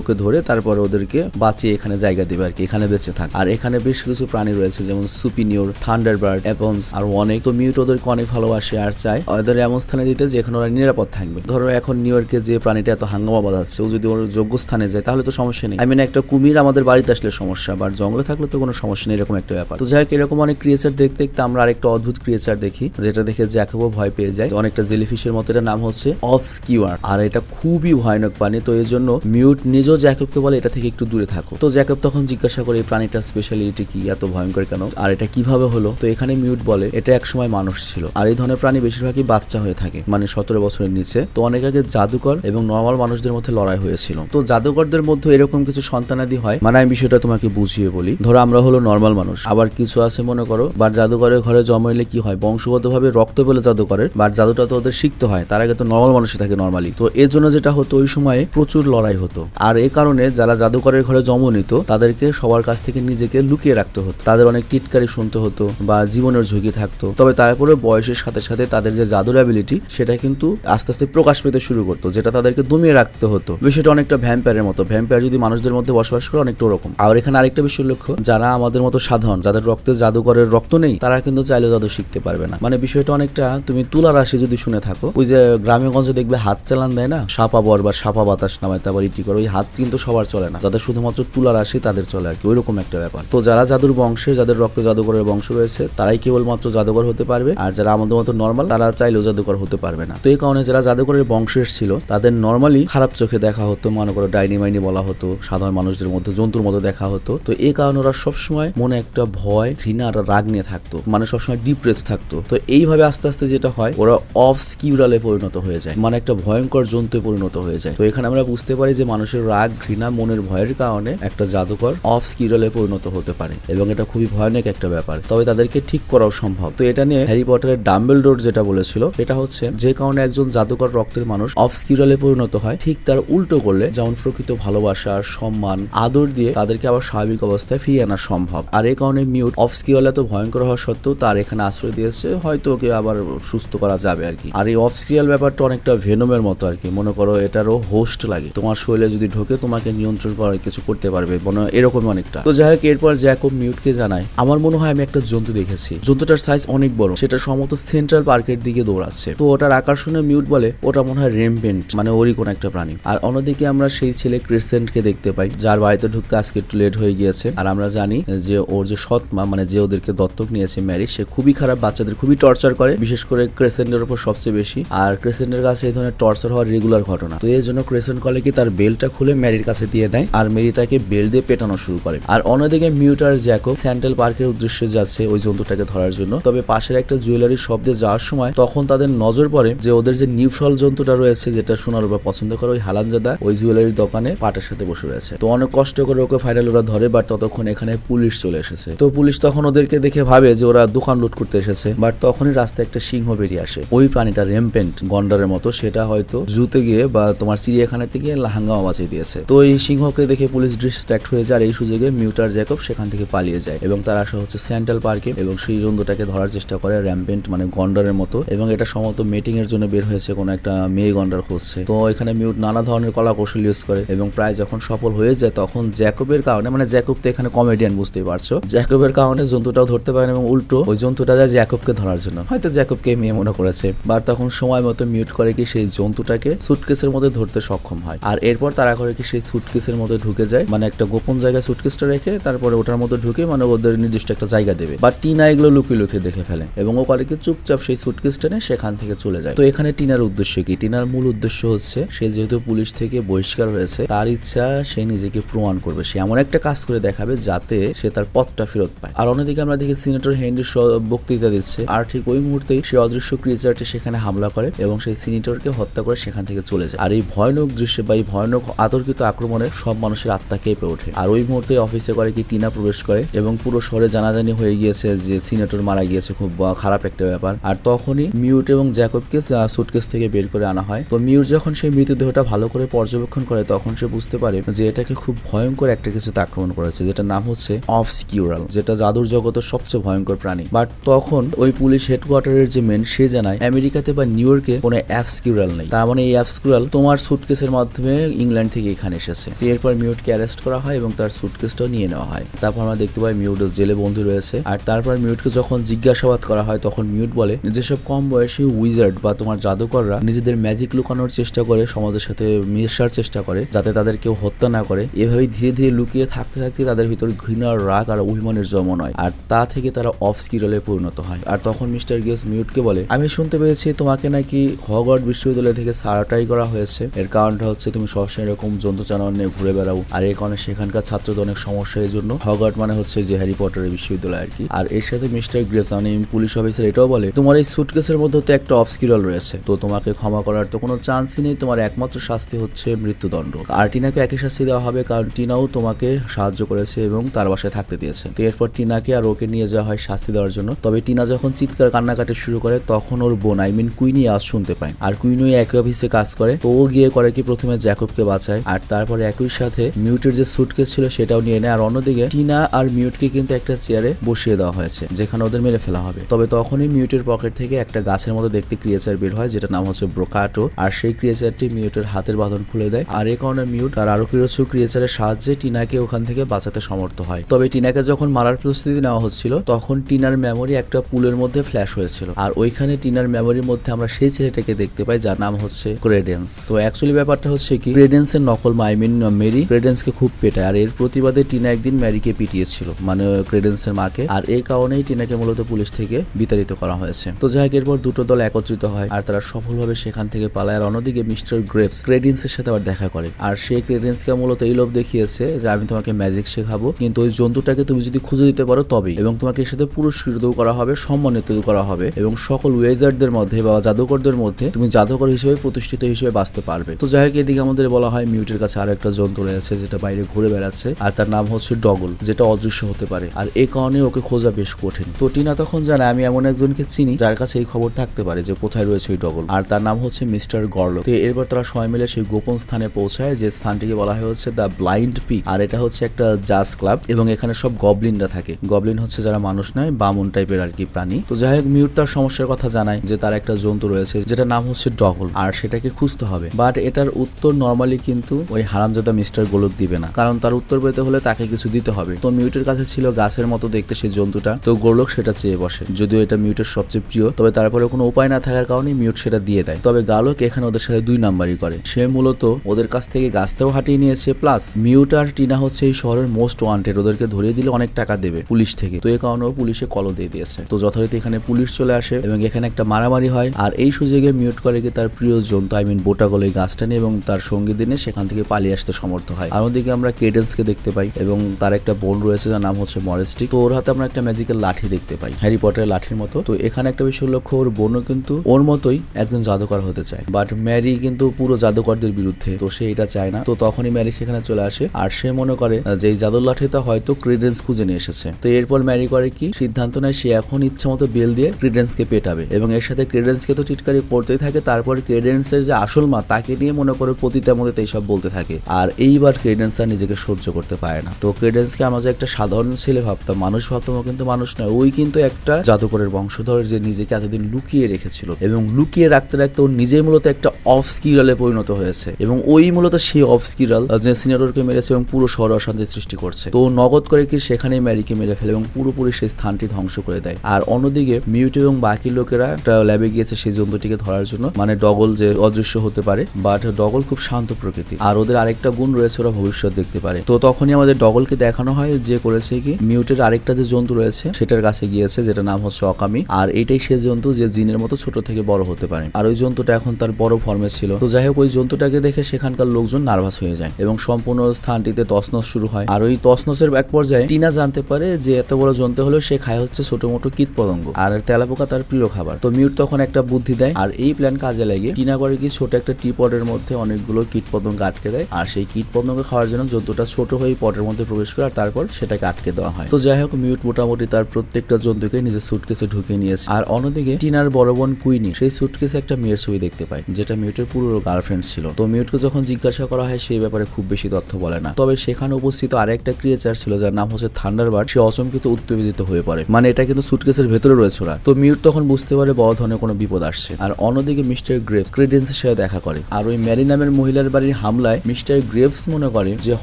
প্রাণীগুলোকে ধরে তারপরে ওদেরকে বাঁচিয়ে এখানে জায়গা দেবে আর কি, এখানে বেঁচে থাক। আর এখানে বেশ কিছু প্রাণী রয়েছে, যেমন সুপিনিয়র, থান্ডারবার্ড, অ্যাপন্স আর অনেক। তো মিউট ওদেরকে অনেক ভালোবাসে আর চায়। ওদের এমন স্থানে দিতে যেখানে ওরা নিরাপদ থাকবে। ধরো এখন নিউ ইয়র্কে যে প্রাণীটা এত হাঙ্গামা বাঁধাচ্ছে, ও যদি ওর যোগ্য স্থানে যায়, তাহলে তো সমস্যা নেই। আই মিন একটা কুমির আমাদের বাড়িতে আসলে সমস্যা বা জঙ্গলে থাকলে তো কোনো সমস্যা নেই, এরকম একটা ব্যাপার। তো যাই হোক, এরকম অনেক ক্রিয়েচার দেখতে দেখতে আমরা আরেকটা অদ্ভুত ক্রিয়েচার দেখি, যেটা দেখে জ্যাকবও ভয় পেয়ে যায়। অনেকটা জেলিফিশের মতো এটার নাম হচ্ছে অফ স্কিওয়ার আর এটা খুবই ভয়ানক প্রাণী, তো এই জন্য মিউট নিজেও জ্যাকবকে বলে এটা থেকে একটু দূরে থাকো। তো জ্যাকব তখন জিজ্ঞাসা করে, এই প্রাণীটা স্পেশালিটি কি? এত ভয়ঙ্কর কেন? আর এটা কীভাবে হলো? তো এখানে মিউট বলে, এটা এক সময় মানুষ ছিল। আর এই ধরনের প্রাণী বেশিরভাগই বাচ্চা হয়ে থাকে মানে সতেরো বছরের নিচে। তো অনেক আগে জাদুকর এবং নর্মাল মানুষদের মধ্যে লড়াই হয়েছিল। তো জাদুকরদের মধ্যে এরকম কিছু সন্তানাদি হয়? মানে আমি বিষয়টা তোমাকে বুঝিয়ে বলি। ধরো, আমরা হলো নর্মাল মানুষ। আবার কিছু আছে মনে করো বা জাদুকরের ঘরে জন্মাইলে কি হয়? বংশগতভাবে রক্ত পেলে জাদুকরের বা জাদুটা তো ওদের শিখতে হয়। তার আগে তো নর্মাল মানুষই থাকে নর্মালি তো এর জন্য যেটা হতো, ওই সময়ে প্রচুর লড়াই হতো। আর এই কারণে যারা জাদুকরের ঘরে জন্ম নিত, তাদেরকে সবার কাছ থেকে নিজেকে লুকিয়ে রাখতে হতো। তাদের অনেক টিটকারি শুনতে হতো বা জীবনের ঝুঁকি থাকতো। তবে তারপরে বয়সের সাথে সাথে তাদের যে জাদুর অ্যাবিলিটি সেটা কিন্তু আস্তে আস্তে প্রকাশ পেতে শুরু করতো, যেটা তাদেরকে দমিয়ে রাখতে হতো। বিষয়টা অনেকটা ভ্যাম্পায়ারের মতো। ভ্যাম্পায়ার যদি মানুষদের মধ্যে বসবাস করে, অনেকটা ওরকম। আর এখানে আরেকটা বিষয় লক্ষ্য, যারা আমাদের মতো সাধারণ, যাদের রক্তে জাদুকরের রক্ত নেই, তারা কিন্তু চাইলেও জাদু শিখতে পারবে না। মানে বিষয়টা অনেকটা, তুমি তুলা রাশি যদি শুনে থাকো, ওই যে গ্রামে গঞ্জে দেখবে হাত চালান দেয় না? সাপা বর বা সাপা বাতাস নামায়, তারপর ইটি করে, ওই হাত কিন্তু সবার চলে না। যাদের শুধুমাত্র তুলা রাশি তাদের চলে আর কি। ওইরকম একটা ব্যাপার। তো যারা জাদুর বংশে, যাদের রক্ত জাদুকরের বংশ রয়েছে, তারাই কেবলমাত্র জাদুকর হতে পারবে। আর যারা আমাদের মতো নর্মাল তারা চাইলেও জাদুকর হতে পারবে না। তো এই কারণে যারা জাদুকরের বংশের ছিল, তাদের নর্মালি খারাপ চোখে দেখা হতো, মনে করো ডাইনি মাইনি বলা হতো, সাধারণ মানুষদের মধ্যে, জন্তুর মতো দেখা হতো। তো এই কারণে ওরা সবসময় মনে একটা ভয়, ঘৃণা আর রাগ নিয়ে থাকতো। মানে সবসময় ডিপ্রেস থাকতো। তো এইভাবে আস্তে আস্তে যেটা হয়, ওরা অফ স্কিউরালে পরিণত হয়ে যায়। মানে একটা ভয়ঙ্কর জন্তুয়ে পরিণত হয়ে যায়। তো এখানে আমরা বুঝতে পারি যে মানুষের রাগ, ঘৃণা, মনের ভয়ের কারণে একটা জাদুকর অফ স্কিরলে পরিণত হতে পারে এবং এটা খুবই ভয়ানক একটা ব্যাপার। তবে তাদেরকে ঠিক করাও সম্ভব। তো এটা নিয়ে হ্যারি পটারের ডাম্বেল ডোর যেটা বলেছিল, এটা হচ্ছে যে কারণে একজন জাদুকর রক্তের মানুষ অফ স্কিরলে পরিণত হয়, ঠিক তার উল্টো করলে যেমন প্রকৃত ভালোবাসা, সম্মান, আদর দিয়ে তাদেরকে আবার স্বাভাবিক অবস্থায় ফিরিয়ে আনা সম্ভব। আর এই কারণে মিউট অফ স্কিরল এত ভয়ঙ্কর হওয়া সত্ত্বেও তার এখানে আশ্রয় দিয়েছে, হয়তো ওকে আবার সুস্থ করা যাবে আর কি। আর এই অফ স্কিরিয়াল ব্যাপারটা অনেকটা ভেনমের মতো আর কি। মনে করো এটারও হোস্ট লাগে। তোমার শরীরে যদি ঢোকে তোমাকে নিয়ন্ত্রণ করার কিছু করতে পারবে মনে এরকম অনেকটা। তো যাই হোক, এরপর জ্যাকব মিউটকে জানায়, আমার মনে হয় আমি একটা জন্তু দেখেছি। জন্তুটার সাইজ অনেক বড়। সেটা সম্ভবত সেন্ট্রাল পার্কের দিকে দৌড়াচ্ছে। তো ওটার আকর্ষণে মিউট বলে, ওটা মনে হয় রেমপেন্ট মানে ওরই কোন একটা প্রাণী। আর অন্যদিকে আমরা সেই ছেলে ক্রিসেন্টকে দেখতে পাই, যার বাড়িতে ঢুকতে আজকে একটু লেট হয়ে গিয়েছে। আর আমরা জানি যে ওর যে সৎ মা মানে যে ওদেরকে দত্তক নিয়েছে ম্যারি সে খুবই খারাপ বাচ্চাদের খুবই টর্চার করে, বিশেষ করে ক্রেসেন্টের উপর সবচেয়ে বেশি। আর ক্রেসেন্টের কাছে এই ধরনের টর্চার হওয়ার রেগুলার ঘটনা। তো এই জন্য ক্রেসেন্ট কলে কি তার বেলটা খুলে ম্যারির কাছে দিয়ে দেয় আর মেরি তাকে বেল দিয়ে পেটানো শুরু করে। আর অন্যদিকে মিউট আর জ্যাকো স্যান্টেল পার্কের উদ্দেশ্যে যাচ্ছে ওই জন্তুটাকে ধরার জন্য। তবে পাশের একটা জুয়েলারি শব্দে যাওয়ার সময় তখন তাদের নজর পড়ে যে ওদের যে নিউট্রাল জন্তুটা রয়েছে যেটা সোনার উপর পছন্দ করে ওই হালানজাদা ওই জুয়েলারির দোকানে পাটের সাথে বসে রয়েছে। তো অনেক কষ্ট করে ওকে ফাইনাল ওরা ধরে বাট ততক্ষণ এখানে পুলিশ চলে এসেছে। তো পুলিশ তখন ওদেরকে দেখে ভাবে যে ওরা দোকান লুট করতে এসেছে বাট তখনই রাস্তায় একটা সিংহ বেরিয়ে আসে। ওই প্রাণীটা রেমপেন্ট গন্ডারের মতো। সেটা হয়তো জুতে গিয়ে বা তোমার চিড়িয়াখানা থেকে হাঙ্গামা বাঁচিয়ে দিয়েছে। তো এই সিংহকে দেখে পুলিশ ডিস্ট্র্যাক্ট হয়ে যায় আর এই সুযোগে মিউটার জ্যাকব সেখান থেকে পালিয়ে যায় এবং তার আসা হচ্ছে সেন্ট্রাল পার্কে এবং সেই জন্তুটাকে ধরার চেষ্টা করে র্যাম্পেন্ট মানে গন্ডারের মতো এবং এটা সম্ভবত মিটিং এর জন্য বের হয়েছে কোনো একটা মেয়ে গন্ডার খুঁজছে। তো এখানে মিউট নানা ধরনের কলা কৌশল ইউজ করে এবং প্রায় যখন সফল হয়ে যায় তখন জ্যাকবের কারণে মানে জ্যাকব তো এখানে কমেডিয়ান, বুঝতেই পারছ। জ্যাকবের কারণে জন্তুটাও ধরতে পারেন এবং উল্টো ওই জন্তুটা যায় জ্যাকবকে ধরার জন্য। হয়তো জ্যাকবকে মেয়ে মনে করেছে। বা তখন সময় মতো মিউট করে কি সেই জন্তুটাকে সুটকেসের মধ্যে ধরতে সক্ষম হয়। আর এরপর তারা করে কি সেই সুটকেসের মধ্যে ঢুকে যায়। মানে একটা গোপন জায়গায় সুটকেসটা রেখে তারপরে ওটার মধ্যে ঢুকে মানে ওদের নির্দিষ্ট একটা জায়গা দেবে। বা টিনা এগুলো লুকিয়ে লুকিয়ে দেখে ফেলে। এবং ও করে চুপচাপ সেই সুটকেসটা নিয়ে সেখান থেকে চলে যায়। তো এখানে টিনার উদ্দেশ্য কি? টিনার মূল উদ্দেশ্য হচ্ছে, সে যেহেতু পুলিশ থেকে বহিষ্কার হয়েছে, তার ইচ্ছা সে নিজেকে প্রমাণ করবে। সে এমন একটা কাজ করে দেখাবে যাতে সে তার পথটা ফেরত পায়। আর অন্যদিকে আমরা দেখি সিনেটর হেনরি বক্তৃতা দিচ্ছে। আর ঠিক ওই মুহূর্তেই সে অদৃশ্য ক্রিচারটি সেখানে হামলা করে এবং সেই সিনেটরকে হত্যা করে সেখান থেকে চলে যায়। আর এই ভয়ানক দৃশ্যে বা এই ভয়ানক আতর্কিত আক্রমণে সব মানুষের আত্মা কেঁপে ওঠে। আর ওই মুহূর্তে অফিসে করে কি টিনা প্রবেশ করে এবং পুরো শহরে জানাজানি হয়ে গিয়েছে যে সিনেটর মারা গিয়েছে, খুব খারাপ একটা ব্যাপার। আর তখনই মিউট এবং জ্যাকবকে সুটকেস থেকে বের করে আনা হয়। তো মিউট যখন সেই মৃতদেহটা ভালো করে পর্যবেক্ষণ করে, তখন সে বুঝতে পারে যে এটাকে খুব ভয়ঙ্কর একটা কিছুতে আক্রমণ করেছে যেটা নাম হচ্ছে অফস্কিউরাল যেটা জাদুর জগতের সবচেয়ে ভয়ঙ্কর প্রাণী। বাট তখন ওই পুলিশ হেডকোয়ার্টারের যে মেন সে জানায়, আমেরিকাতে বা নিউ ইয়র্কে কোনো অ্যাপস্কিউরাল নেই। তার মানে এই অ্যাপস্কিউরাল তোমার সুটকেসের মাধ্যমে ইংল্যান্ড থেকে এখানে এসেছে। এরপর মিউটকে অ্যারেস্ট করা হয় এবং তার সুটকেসটাও নিয়ে নেওয়া হয়। তারপর আমরা দেখতে পাই মিউট জেলে বন্দী রয়েছে। আর তারপর মিউটকে যখন জিজ্ঞাসাবাদ করা হয়, তখন মিউট বলে, যেসব কম বয়সী উইজার্ড বা তোমার জাদুকররা নিজেদের ম্যাজিক লুকানোর চেষ্টা করে, সমাজের সাথে মেশার চেষ্টা করে, যাতে তাদের কেউ হত্যা না করে, এভাবেই ধীরে ধীরে লুকিয়ে থাকতে থাকতে তাদের ভিতর ঘৃণার রাগ আর অভিমানের জন্ম হয় আর তা থেকে তারা অফ স্কিরলে পরিণত হয়। আর তখন মিস্টার গেস মিউটকে বলে, আমি শুনতে পেয়েছি তোমাকে নাকি হগওয়ার্ড বিশ্ববিদ্যালয় থেকে সারাটাই করা হয়েছে। এর কারণটা হচ্ছে তুমি সবসময় এরকম জন্তু জানোয়ার নিয়ে ঘুরে বেড়াও। আর এই কারণে সেখানকার ছাত্রদের অনেক সমস্যা এই জন্য। হগওয়ার্ড মানে হচ্ছে যে হ্যারি পটারের বিশ্ববিদ্যালয় আর কি। আর এর সাথে মিস্টার গ্রেস মানে পুলিশ অফিসার এটাও বলে, তোমার এই সুটকেসের মধ্যে তো একটা অফস্কিরল রয়েছে। তো তোমাকে ক্ষমা করার তো কোনো চান্সই নেই। তোমার একমাত্র শাস্তি হচ্ছে মৃত্যুদণ্ড। আর টিনাকে একই শাস্তি দেওয়া হবে কারণ টিনাও তোমাকে সাহায্য করেছে এবং তার বাসায় থাকতে দিয়েছে। তো এরপর টিনাকে আর ওকে নিয়ে যাওয়া হয় শাস্তি দেওয়ার জন্য। তবে টিনা যখন চিৎকার কান্নাকাটি শুরু করে, তখন ওর বোন আই মিন কুইনি আজ শুনতে পায়। আর কুইনি একই অফিসে কাজ করে। তো ও গিয়ে করে কি? প্রথমে জ্যাকবকে বাঁচায়। আর তারপরে একই সাথে মিউটের যে সুটকেস ছিল সেটাও নিয়ে নেয়। আর অন্যদিকে টিনা আর মিউটকে কিন্তু একটা চেয়ারে বসিয়ে দেওয়া হয়েছে, যেখানে ওদের মেরে ফেলা হবে। তবে তখনই মিউটের পকেট থেকে একটা গাছের মতো দেখতে ক্রিয়েচার বের হয় যেটা নাম হচ্ছে ব্রোকাটো আর সেই ক্রিয়েচারটি মিউটের হাতের বাঁধন খুলে দেয়। আর এই কারণে মিউট আর আরও কিছু ক্রিয়েচারের সাহায্যে টিনাকে ওখান থেকে বাঁচাতে সমর্থ হয়। তবে টিনাকে যখন মারার প্রস্তুতি নেওয়া হচ্ছিল, তখন টিনার মেমোরি একটা পুলের মধ্যে ফ্ল্যাশ হয়েছিল। আর ওইখানে টিনার মেমোরির মধ্যে আমরা সেই ছেলেটাকে দেখতে পাই, যার নাম হচ্ছে ক্রেডেন্স তো অ্যাকচুয়ালি ব্যাপারটা হচ্ছে কি ক্রেডেন্সের নকল মা আই মিন মেরি ক্রেডেন্সকে খুব পেটায়। আর এর প্রতিবাদে টিনা একদিন ম্যারিকে পিটিয়েছিল মানে ক্রেডেন্সের মাকে। আর এই কারণেই টিনাকে মূলত পুলিশ থেকে বিতাড়িত করা হয়েছে। তো যাই হোক এরপর দুটো দল একত্রিত হয়, আর তারা সফলভাবে সেখান থেকে পালায়। আর অন্যদিকে মিস্টার গ্রেভস ক্রেডেন্সের সাথে আবার দেখা করে। আর সেই ক্রেডেন্সকে মূলত এই লোভ দেখিয়েছে যে, আমি তোমাকে ম্যাজিক শেখাবো, কিন্তু ওই জন্তুটাকে তুমি যদি খুঁজে দিতে পারো তবেই। এবং তোমাকে এর সাথে পুরস্কৃত করা হবে সম্মানিত করা হবে। এবং সকল ওয়েজারদের মধ্যে বা জাদুকরদের মধ্যে তুমি জাদুকর হিসেবে প্রতিষ্ঠিত হিসেবে বাঁচতে পারবে। তো যাই হোক, এদিকে আমাদের বলা হয় মিউটের কাছে আরও একটা জন্তু রয়েছে যেটা বাইরে ঘুরে বেড়াচ্ছে, আর তার নাম হচ্ছে ডগল, যেটা অদৃশ্য হতে পারে। আর এই কারণে ওকে খোঁজা বেশ কঠিন। তো টিনা তখন জানে, আমি এমন একজনকে চিনি যার কাছে এই খবর থাকতে পারে যে কোথায় রয়েছে ওই ডগল। আর তার নাম হচ্ছে মিস্টার গর্ল তো এরপর তারা সবাই মিলে সেই গোপন স্থানে পৌঁছায়, যে স্থানটিকে বলা হয় দ্য ব্লাইন্ড পি আর এটা হচ্ছে একটা জাজ ক্লাব, এবং এখানে সব গবলিনরা থাকে। গবলিন হচ্ছে যারা মানুষ নয়, বামুন টাইপের আর কি প্রাণী। তো যাই হোক, মিউট তার সমস্যার কথা জানায় যে তার একটা জন্তু রয়েছে যেটা নাম হচ্ছে ডগল, আর সেটাকে খুঁজতে হবে। বাট এটার উত্তর নর্মালি কিন্তু ওই হারামজাদা মিস্টার গোলক দিবে না। কারণ তার উত্তর পেতে হলে তাকে কিছু দিতে হবে। তো মিউটের কাছে ছিল গাছের মতো দেখতে সেই জন্তুটা। তো গোলক সেটা চেয়ে বসে। যদিও এটা মিউটের সবচেয়ে প্রিয়, তবে তারপরে কোনো উপায় না থাকার কারণে মিউট সেটা দিয়ে দেয়। তবে গালক এখানে ওদের সাথে দুই নাম্বারই করে। সে মূলত ওদের কাছ থেকে গাছটাও হাটিয়ে নিয়েছে, প্লাস মিউট আর টিনা হচ্ছে এই শহরের মোস্ট ওয়ান্টেড। ওদেরকে ধরিয়ে দিলে অনেক টাকা দেবে পুলিশ থেকে। তো এই কারণেও পুলিশে কলও দিয়ে দিয়েছে। তো যথারীতি এখানে পুলিশ চলে আসে এবং এখানে একটা মারামারি হয়। আর এই সুযোগে মিউট করে তার প্রিয় জন্তু, আই মিন বোটাগল, এই গাছটা নিয়ে এবং তার সঙ্গী দিনে সেখান থেকে পালিয়ে আসতে সমর্থ হয়। আর ওদিকে আমরা কেডেন্সকে দেখতে পাই এবং তার একটা বোন রয়েছে যার নাম হচ্ছে মরেস্টিক তো ওর হাতে আমরা একটা ম্যাজিক্যাল লাঠি দেখতে পাই হ্যারি পটারের লাঠির মতো। তো এখানে একটা বিষয় লক্ষ্য, ওর বোনও কিন্তু ওর মতোই একজন জাদুকর হতে চায়। বাট ম্যারি কিন্তু পুরো জাদুকরদের বিরুদ্ধে, তো সে এটা চায় না। তো তখনই ম্যারি সেখানে চলে আসে, আর সে মনে করে যে এই জাদুর লাঠিটা হয়তো ক্রিডেন্স খুঁজে নিয়ে এসেছে। তো এরপর ম্যারি করে কি, সিদ্ধান্ত নেয় সে এখন ইচ্ছা মতো বেল দিয়ে ক্রিডেন্সকে পেটাবে এবং এর সাথে ক্রিডেন্সকে তো টিটকারি করতেই থাকে, তারপর ক্রিডেন্সের যে আসল মা, তাকে নিয়ে মনে করে পতিতা মতো এইসব বলতে থাকে। আর এইবার ক্রিডেন্স আর নিজেকে সহ্য করতে পারে না। তো ক্রিডেন্সকে আমরা যে একটা সাধারণ ছেলে ভাবতাম, মানুষ ভাবতাম কিন্তু মানুষ নয়। ওই কিন্তু একটা জাদুকরের বংশধর যে নিজেকে এতদিন লুকিয়ে রেখেছিল। এবং লুকিয়ে রাখতে রাখতে ও নিজেই মূলত একটা অফ স্কিরালে পরিণত হয়েছে। এবং ওই মূলত সেই অফ স্কিরাল যে সিনেটরকে মেরেছে এবং পুরো শহর অশান্তি সৃষ্টি করছে। তো নগদ করে কি সেখানেই ম্যারিকে মেরে ফেলে এবং পুরোপুরি সেই স্থানটি ধ্বংস করে দেয়। আর অন্যদিকে মিউট এবং বাকি লোকেরা একটা ল্যাবে গিয়েছে সেই জন্তুটিকে ধরার জন্য। মানে ডগল যে অদৃশ্য হতে পারে বাট ডগল খুব শান্ত প্রকৃতি আর ওদের আরেকটা গুণ রয়েছে, ওরা ভবিষ্যৎ দেখতে পারে। তো তখনই আমাদের ডগলকে দেখানো হয় যে করেছে কি, মিউটের আরেকটা যে জন্তু রয়েছে, সেটার কাছে গিয়েছে যেটা নাম হচ্ছে অকামি। আর এটাই সে জন্তু যে জিনের মতো ছোট থেকে বড় হতে পারে। আর ওই জন্তুটা এখন তার বড় ফর্মে ছিল। তো যাই হোক, ওই জন্তুটাকে দেখে সেখানকার লোকজন নার্ভাস হয়ে যায় এবং সম্পূর্ণ স্থানটিতে তসনস শুরু হয়। আর ওই তসনসের এক পর্যায়ে টিনা জানতে পারে যে এত বড় জন্তু হলো সে খায় হচ্ছে ছোট মোটো কীট পতঙ্গ। আর তেলাপোকা তার প্রিয় খাবার। তো মিউট তখন একটা বুদ্ধি দেয়। আর এই প্ল্যান কাজে লাগে টিনা করে কি ছোট একটা টি পটের মধ্যে অনেকগুলো কীট পতঙ্গ আটকে দেয়। আর সেই কীট পতঙ্গ খাওয়ার জন্য জন্তুটা ছোট হয়ে পটের মধ্যে প্রবেশ করে আর তারপর সেটাকে আটকে দেওয়া হয়। তো যাই হোক, মিউট মোটামুটি তার প্রত্যেকটা জন্তুকে নিজের সুটকেসে ঢুকিয়ে নিয়েছে। আর অন্যদিকে টিনার বড় বোন কুইনি, সেই সুটকেসে একটা মেয়ের ছবি দেখতে পায়, যেটা মিউটের পুরো গার্লফ্রেন্ড ছিল। তো মিউটকে যখন জিজ্ঞাসা করা হয় সেই ব্যাপারে খুব বেশি তথ্য বলে না। তবে সেখানে উপস্থিত আরেকটা ক্রিয়েচার ছিল, যার নাম হচ্ছে থান্ডারবার্ড সে অচমকিত উত্তেজিত হয়ে পড়ে। মানে এটা কিন্তু সুটকেসের ভেতরে রয়েছে ওরা। তো মিউট তখন বুঝতে পারে বড় ধরনের কোনো বিপদ আসছে। আর অন্যদিকে মিস্টার গ্রেভস ক্রিডেন্সের সাথে দেখা করে। আর ওই ম্যারি নামের মহিলার বাড়ির হামলায় মিস্টার গ্রেভস মনে করে যে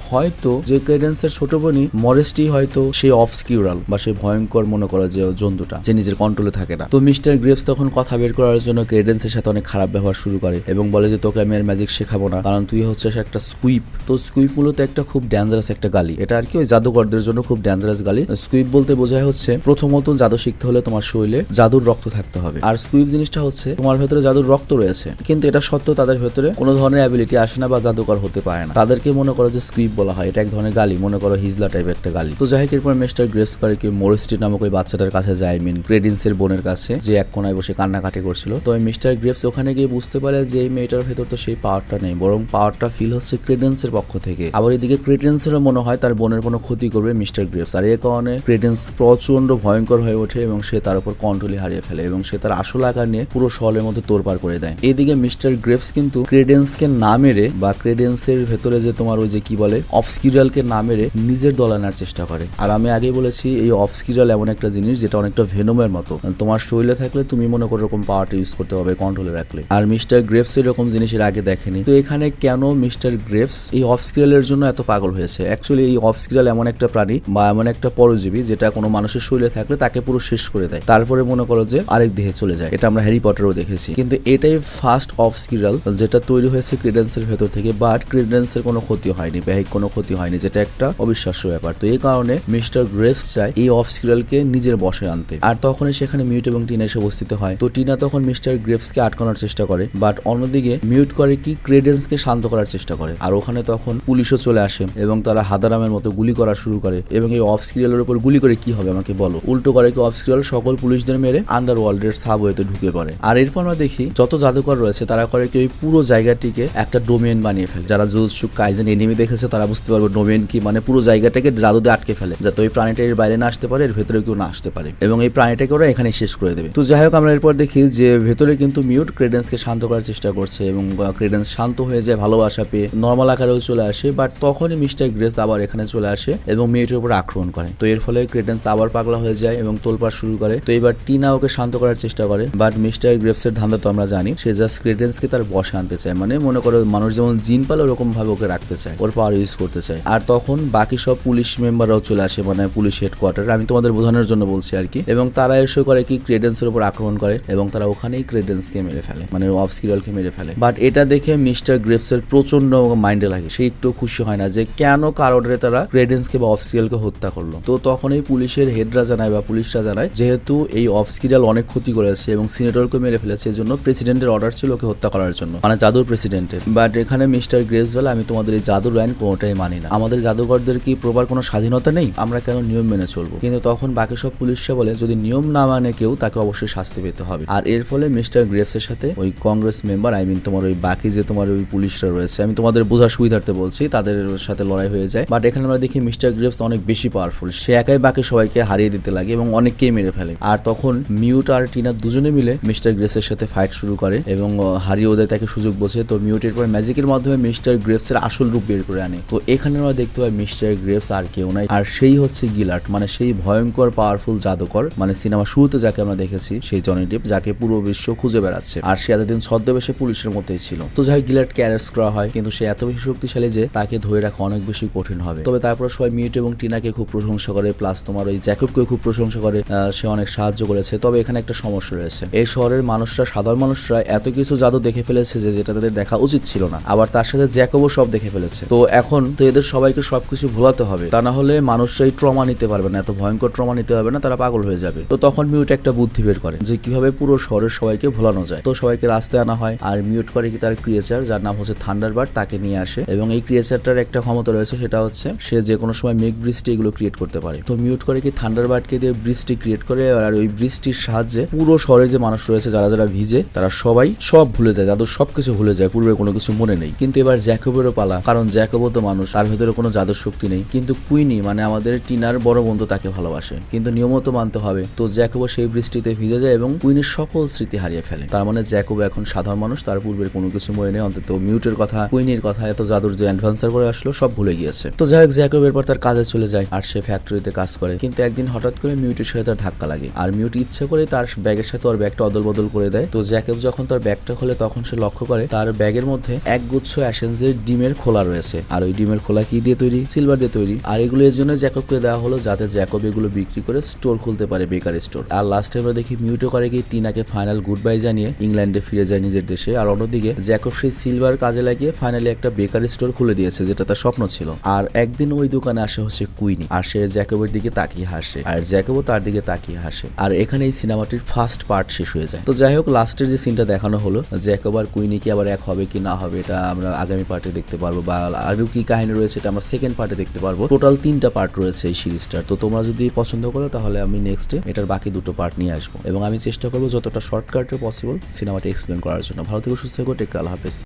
হয়তো যে ক্রিডেন্সের ছোট বোনই মরেস্টি হয়তো সেই অফ স্কিউরাল বা সেই ভয়ঙ্কর মনে করে যে জন্তুটা, যে নিজের কন্ট্রোলে থাকে না। তো মিস্টার গ্রেভস তখন কথা বের করার জন্য ক্রেডেন্সের সাথে অনেক খারাপ ব্যবহার শুরু করে এবং বলে যে, তোকে আমি আর ম্যাজিক শেখাবো না, কারণ তুই হচ্ছে একটা স্কুইপ তো স্কুইপ মূলত একটা খুব ডেঞ্জারাস একটা গালি। এটা আর কি ওই জাদুকরদের জন্য খুব ডেঞ্জারাস গালি। স্কুইপ বলতে বোঝায় হচ্ছে, প্রথমত জাদু শিখতে হলে তোমার শরীরে জাদুর রক্ত থাকতে হবে। আর স্কুইপ জিনিসটা হচ্ছে, তোমার ভেতরে জাদুর রক্ত রয়েছে, কিন্তু এটা সত্ত্বেও তাদের ভেতরে কোনো ধরনের অ্যাবিলিটি আসে না বা জাদুকর হতে পারে না। তাদেরকে মনে করো যে স্কুইপ বলা হয়, এটা এক ধরনের গালি, মনে করো হিজলা টাইপ একটা গালি। তো যাই হোক, এরপর মিস্টার গ্রেস করে কি মোরিস্টি নামক ওই বাচ্চাটার কাছে যায় মিন ক্রেডিন্সের বোনের কাছে, যে এক কোনায় বসে কান্নাকাটি করছিল। তো ওই মিস্টার গ্রেপস ওখানে গিয়ে বুঝতে পারে যে এই মেয়েটার ভেতর তো সেই পাওয়ারটা নেই, বরং পাওয়ারটা ফিল হচ্ছে ক্রেডেন্সের পক্ষ থেকে। আবার এদিকে ক্রেডেন্সেরও মনে হয় তার বোনের কোনো ক্ষতি করবে মিস্টার গ্রেপস আর এর কারণে ক্রেডেন্স প্রচণ্ড ভয়ঙ্কর হয়ে ওঠে এবং সে তার উপর কন্ট্রোলই হারিয়ে ফেলে এবং সে তার আসল আকার নিয়ে পুরো শহরের মধ্যে তোড়পাড় করে দেয়। এদিকে মিস্টার গ্রেপস কিন্তু ক্রেডেন্সকে না মেরে বা ক্রেডেন্সের ভেতরে যে তোমার ওই যে কি বলে অফস্কিরালকে না মেরে নিজের দল আনার চেষ্টা করে। আর আমি আগেই বলেছি, এই অফস্কিরাল এমন একটা জিনিস যেটা অনেকটা ভেনমের মতো। তোমার শরীরে থাকলে তুমি মনে করো এরকম পাওয়ারটা ইউজ করতে হবে কন্ট্রোলে রাখলে। আর মিস্টার গ্রেপস এরকম জিনিসের আগে দেখেনি। তো এখানে কেন মিস্টার গ্রেপস এই অফস্কিরালের জন্য এত পাগল হয়েছে? অ্যাকচুয়ালি এই অফস্কিরাল এমন একটা প্রাণী বা এমন একটা পরজীবী যেটা কোনো মানুষের শরীরে থাকলে তাকে পুরো শেষ করে দেয়। তারপরে মনে করো যে আরেক দেহে চলে যায়। এটা আমরা হ্যারি পটারও দেখেছি। কিন্তু এটাই ফার্স্ট অফস্কিরাল যেটা তৈরি হয়েছে ক্রিডেন্সের ভেতর থেকে বাট ক্রিডেন্সের কোনো ক্ষতি হয়নি ব্যাহিক কোনো ক্ষতি হয়নি, যেটা একটা অবিশ্বাস্য ব্যাপার। তো এই কারণে মিস্টার গ্রেভস চায় এই অফস্কিরালকে নিজের বসে আনতে। আর তখনই সেখানে মিউট এবং টিনা এসে উপস্থিত হয়। তো টিনা তখন মিস্টার গ্রেভসকে আটকানোর চেষ্টা করে, বাট অন্যদিকে মিউট করে কি ক্রেডেন্সকে শান্ত করার চেষ্টা করে। আর ওখানে তখন পুলিশও চলে আসে এবং তারা হাদারামের মতো গুলি করা শুরু করে এবং এই অফ স্কিরিয়ালের উপর গুলি করে কি হবে আমাকে বলো। উল্টো করে কি অফ স্কিরিয়াল সকল পুলিশদের মেরে আন্ডার ওয়ার্ল্ডের সাবওয়েতে ঢুকে পড়ে। আর এরপর আমরা দেখি যত জাদুকর রয়েছে তারা করে কি ওই পুরো জায়গাটিকে একটা ডোমেন বানিয়ে বানিয়ে ফেলে। যারা জুজসু কাইজেন এনিমি দেখেছে, তারা বুঝতে পারবে নোমেন কি মানে পুরো জায়গাটাকে জাদু দিয়ে আটকে ফেলে। যাতে ওই প্রাণীটা এর বাইরে না আসতে পারে, এর ভেতরে কেউ না আসতে পারে। এবং এই প্রাণীটাকে ওরা এখানে শেষ করে দেবে। তো যাই হোক, আমরা এরপর দেখি যে ভেতরে কিন্তু মিউট ক্রেডেন্সকে শান্ত করার চেষ্টা করছে এবং ক্রেডেন্স শান্ত হয়ে যায়, ভালোবাসা পেয়ে নর্মাল আকারেও চলে আসে, বাট তখনই মিস্টার গ্রেস আবার এখানে চলে আসে এবং মিউটের উপর আক্রমণ করে। তো এর ফলে ক্রেডেন্স আবার পাগলা হয়ে যায় এবং তোলপাড় শুরু করে। তো এবার টিনা ওকে শান্ত করার চেষ্টা করে, বাট মিস্টার গ্রেপসের ধান্দা তো আমরা জানি, সে জাস্ট ক্রেডেন্সকে তার বসে আনতে চায়। মানে মনে করো মানুষ যেমন জিন পালে ওরকম ভাবে ওকে রাখতে চায়, ওর পাওয়ার ইউজ করতে চায়। আর তখন বাকি সব পুলিশ মেম্বাররাও চলে আসে মানে পুলিশ হেডকোয়ার্টার আমি তোমাদের বোঝানোর জন্য বলছি আর কি। এবং তারা এসে করে কি ক্রেডেন্সের উপর আক্রমণ করে এবং তারা ওখানেই ক্রেডেন্সকে মেরে ফেলে মানে অফ স্কিরিয়ালকে মেরে ফেলে। বাট এটা দেখে মিস্টার গ্রেপসের প্রচণ্ড মাইন্ডে লাগে। সে একটু খুশি হয় না যে কেন কারণে তারা ক্রেডেন্সকে বা অফ স্কিরিয়ালকে হত্যা করল। তো তখন এই পুলিশের হেডরা জানায় বা পুলিশরা জানায় যেহেতু এই অফ স্কিরিয়াল অনেক ক্ষতি করেছে এবং সিনেটরকে মেরে ফেলেছে, এজন্য প্রেসিডেন্টের অর্ডার ছিল ওকে হত্যা করার জন্য মানে জাদুর প্রেসিডেন্টের বাট এখানে মিস্টার গ্রেসওয়েল আমি তোমাদের এই জাদুর আইন কোনোটাই মানি না। আমাদের জাদুঘরদের কি প্রবার কোনো স্বাধীনতা নেই? আমরা কেন নিয়ম মেনে চলবো? কিন্তু তখন বাকি সব পুলিশরা বলে, যদি নিয়ম না মানে কেউ, তাকে অবশ্যই শাস্তি পেতে হবে। আর এর ফলে মিস্টার গ্রেভসের সাথে ওই কংগ্রেস মেম্বার আই মিন তোমার ওই বাকি যে তোমার ওই পুলিশরা রয়েছে, আমি তোমাদের বোঝার সুবিধার্থে বলছি, তাদের সাথে লড়াই হয়ে যায়। বাট এখানে আমরা দেখি মিস্টার গ্রেভস অনেক বেশি পাওয়ারফুল সে একাই বাকি সবাইকে হারিয়ে দিতে লাগে এবং অনেককেই মেরে ফেলে। আর তখন মিউট আর টিনা দুজনে মিলে মিস্টার গ্রেভসের সাথে ফাইট শুরু করে এবং হারিয়ে ওদের তাকে সুযোগ বোঝে। তো মিউটের পর ম্যাজিকের মাধ্যমে মিস্টার গ্রেভসের আসল রূপ বের করে আনে। তো এখানে আমরা দেখতে পাই মিস্টার গ্রেভস আর কেউ নাই। আর সেই হচ্ছে গিলার্ট মানে সেই ভয়ঙ্কর পাওয়ারফুল জাদুকর মানে সিনেমা শুরুতে যাকে আমরা দেখেছি, সেই জনি ডিপ, যাকে পুরো বিশ্ব খুঁজে বেড়াচ্ছে। আর সে এতদিন ছদ্মবেশে পুলিশের মধ্যেই ছিল। তো যাই গিলার্টকে অ্যারেস্ট করা হয়, কিন্তু সে এত বেশি শক্তিশালী যে তাকে ধরে রাখা অনেক বেশি কঠিন হবে। তবে তারপর সবাই মিউট এবং টিনাকে খুব প্রশংসা করে প্লাস তোমার ওই জ্যাকবকে খুব প্রশংসা করে সে অনেক সাহায্য করেছে। তবে এখানে একটা সমস্যা রয়েছে। এই শহরের মানুষরা, সাধারণ মানুষরা এত কিছু জাদু দেখে ফেলেছে যে যেটা তাদের দেখা উচিত ছিল না। আবার তার সাথে জ্যাকবও সব দেখে ফেলেছে। তো এখন তো এদের সবাইকে সবকিছু ভোলাতে হবে। তা না হলে মানুষরাই ট্রমা নিতে পারবে না, এত ভয়ঙ্কর ট্রমা নিতে পারবে না, তারা পাগল হয়ে যাবে। তো তখন মিউট একটা বুদ্ধি বের করে যে কীভাবে পুরো শহরের সবাইকে ভোলানো যায়। তো সবাইকে রাস্তায় আনা হয়। আর মিউট করে কি তার ক্রিয়েচার যার নাম হচ্ছে থান্ডারবার্ড তাকে নিয়ে আসে। এবং এই ক্রিয়েচারটার একটা ক্ষমতা রয়েছে, সেটা হচ্ছে সে যে কোনো সময় মেঘ বৃষ্টি এগুলো ক্রিয়েট করতে পারে। তো মিউট করে কি থান্ডারবার্ডকে দিয়ে বৃষ্টি ক্রিয়েট করে, আর ওই বৃষ্টির সাহায্যে পুরো শহরের যে মানুষ রয়েছে, যারা যারা ভিজে, তারা সবাই সব ভুলে যায়। যাদের সবকিছু ভুলে যায়, পূর্বে কোনো কিছু মনে নেই। কিন্তু এবার জ্যাকবেরও পালা। কারণ জ্যাকবও তো মানুষ, তার ভেতরে কোনো জাদুর শক্তি নেই। কিন্তু কুইনি মানে আমাদের টিনার বড় বন্ধু, তাকে ভালোবাসে। কিন্তু নিয়মও তো মানতে হবে। তো জ্যাকবও সেই বৃষ্টিতে ভিজে যায় এবং কুইনের সকল স্মৃতি হারিয়ে ফেলে। তার মানে জ্যাকব এখন সাধারণ মানুষ, তার পূর্বের কোনো কিছু মনে নেই। অন্তত মিউটের কথা, কুইনির কথা, এত জাদুর যে অ্যাডভান্সার করে আসলো, সব ভুলে গিয়েছে। তো যাই হোক, জ্যাকব এরপর তার কাজে চলে যায় আর সে ফ্যাক্টরিতে কাজ করে। কিন্তু একদিন হঠাৎ করে মিউটের সাথে তার ধাক্কা লাগে। আর মিউট ইচ্ছে করে তার ব্যাগের সাথে ওর ব্যাগটা অদল বদল করে দেয়। তো জ্যাকব যখন তার ব্যাগটা খোলে, তখন সে লক্ষ্য করে তার ব্যাগের মধ্যে এক গুচ্ছ অ্যাসেন্সের ডিমের খোলা রয়েছে। আর ওই ডিমের খোলা কি দিয়ে তৈরি? সিলভার দিয়ে তৈরি। আর এগুলো এর জন্য জ্যাকবকে দেওয়া হলো যাতে জ্যাকব এগুলো বিক্রি করে স্টোর খুলতে পারে বেকার স্টোর আর লাস্টে আমরা দেখি মিউটও করে কি টিনাকে ফাইনাল গুড বাই জানিয়ে ইংল্যান্ডে ফিরে যায় নিজের দেশে। আর অন্যদিকে জ্যাকব সেই সিলভার কাজে লাগিয়ে ফাইনালি একটা বেকার স্টোর খুলে দিয়েছে, যেটা তার স্বপ্ন ছিল। আর একদিন ওই দোকানে আসে হচ্ছে কুইনি। আর সে জ্যাকবের দিকে তাকিয়ে হাসে। আর জ্যাকবও তার দিকে তাকিয়ে হাসে। আর এখানে এই সিনেমাটির ফার্স্ট পার্ট শেষ হয়ে যায়। তো যাই হোক লাস্টের যে সিনটা দেখানো হলো জ্যাকব আর কুইনি কি আবার এক হবে কি না হবে, এটা আমরা আগামী পার্টে দেখতে পারব বা আরও কি কাহিনী রয়েছে এটা আমরা সেকেন্ড পার্টে দেখতে পারব। টোটাল তিনটা পার্ট রয়েছে এই সিরিজটার তো তোমরা যদি পছন্দ করো তাহলে আমি নেক্সটে এটার বাকি দুটো পার্ট নিয়ে আসব। এবং আমি চেষ্টা করব যতটা শর্টকাটে পসিবল সিনেমাটা এক্সপ্লেন করার জন্য। ভালো থেকে, সুস্থ থেকো টেক আল্লাহ হাফেজ।